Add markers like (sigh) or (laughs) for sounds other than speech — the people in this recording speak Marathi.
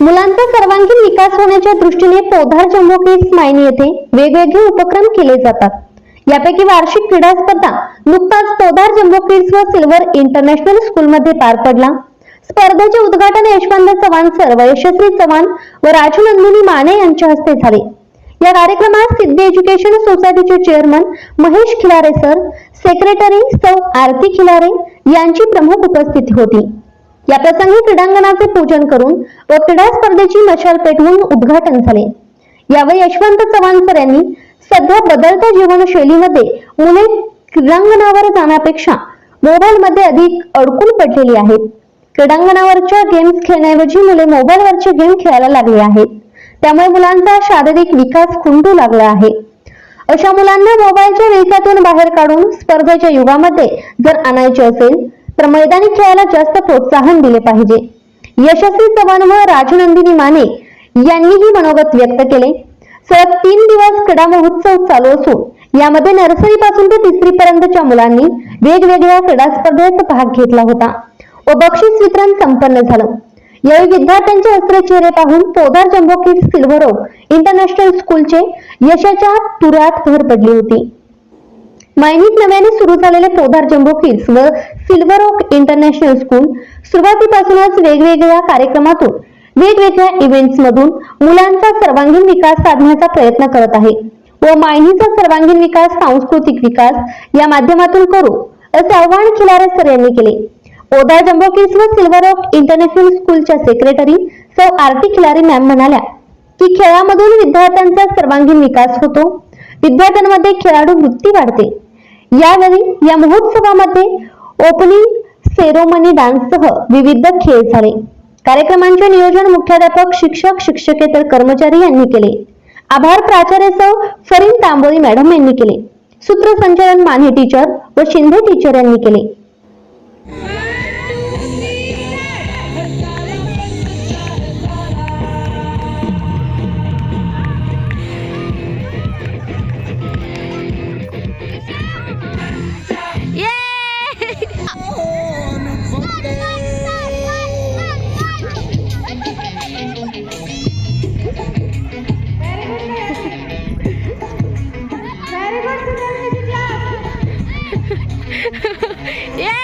मुलांचा सर्वांगीण विकास होण्याच्या दृष्टीने पोधार जम्बो किड्स मायनी येथे वेगवेगळे उपक्रम केले जातात. यापैकी वार्षिक क्रीडा स्पर्धा नुकताच पोधार जम्बो किड्स व सिल्वर इंटरनॅशनल स्कूलमध्ये पार पडला. स्पर्धेचे उद्घाटन यशवंत चव्हाण सर व यशस्वी चव्हाण व राजू नंदिनी माने यांच्या हस्ते झाले. या कार्यक्रमात सिद्धी एज्युकेशन सोसायटीचे chairman Mahesh Khilare sir secretary सौ आरती खिलारे यांची प्रमुख उपस्थिती होती. या प्रसंगी क्रीडांगणाचे पूजन करून व क्रीडा स्पर्धेची मशाल पेटवून उद्घाटन झाले. यावेळी यशवंत चव्हाण सर यांनी सध्या बदलत्या जीवनशैलीमध्ये मुले क्रीडांगणावर जाण्यापेक्षा मोबाईलमध्ये अधिक अडकून पडलेली आहेत. क्रीडांगणावरच्या गेम्स खेळण्याऐवजी मुले मोबाईलवरचे गेम खेळायला लागले आहेत. त्यामुळे मुलांचा शारीरिक विकास खुंटू लागला आहे. अशा मुलांना मोबाईलच्या वेगातून बाहेर काढून स्पर्धेच्या युगामध्ये जर आणायचे असेल तर मैदानी खेळाला जास्त प्रोत्साहन दिले पाहिजे. यशस्वी चव्हाण व राजनंदिनी माने यांनीही मनोगत व्यक्त केले. सलग तीन दिवस क्रीडा महोत्सव चालू असून यामध्ये नर्सरी पासून ते तिसरी पर्यंतच्या मुलांनी वेगवेगळ्या क्रीडा स्पर्धेत भाग घेतला होता. व बक्षीस वितरण संपन्न झालं. यावेळी विद्यार्थ्यांचे हसरे चेहरे पाहून पोदार जम्बो किड्स सिल्व्हरो इंटरनॅशनल स्कूलचे यशाच्या तुऱ्यात भर पडली होती. मैनीत नव्याने सुरू झालेले पोधार जम्बो किड्स व सिल्वर ओक इंटरनॅशनल स्कूल सुरुवातीपासूनच वेगवेगळ्या कार्यक्रमातून वेगवेगळ्या इव्हेंट्स मधून मुलांचा सर्वांगीण विकास साधण्याचा प्रयत्न करत आहे. व मायनीचा सर्वांगीण विकास सांस्कृतिक विकास या माध्यमातून करू असे आवाहन खिलारे सर यांनी केले. पोधार जम्बो किड्स व सिल्वर ओक इंटरनॅशनल स्कूलच्या सेक्रेटरी सौ आरती खिलारी मॅम म्हणाल्या की खेळामधून विद्यार्थ्यांचा सर्वांगीण विकास होतो. विद्यार्थ्यांमध्ये खेळाडू वृत्ती वाढते. यावेळी या महोत्सवामध्ये ओपनिंग सेरोमनी डान्ससह विविध खेळ झाले. कार्यक्रमांचे नियोजन मुख्याध्यापक शिक्षक शिक्षकेतर कर्मचारी यांनी केले. आभार प्राचार्य सौ फरीन तांबोळी मॅडम यांनी केले. सूत्रसंचालन माने टीचर व शिंदे टीचर यांनी केले. (laughs) yeah!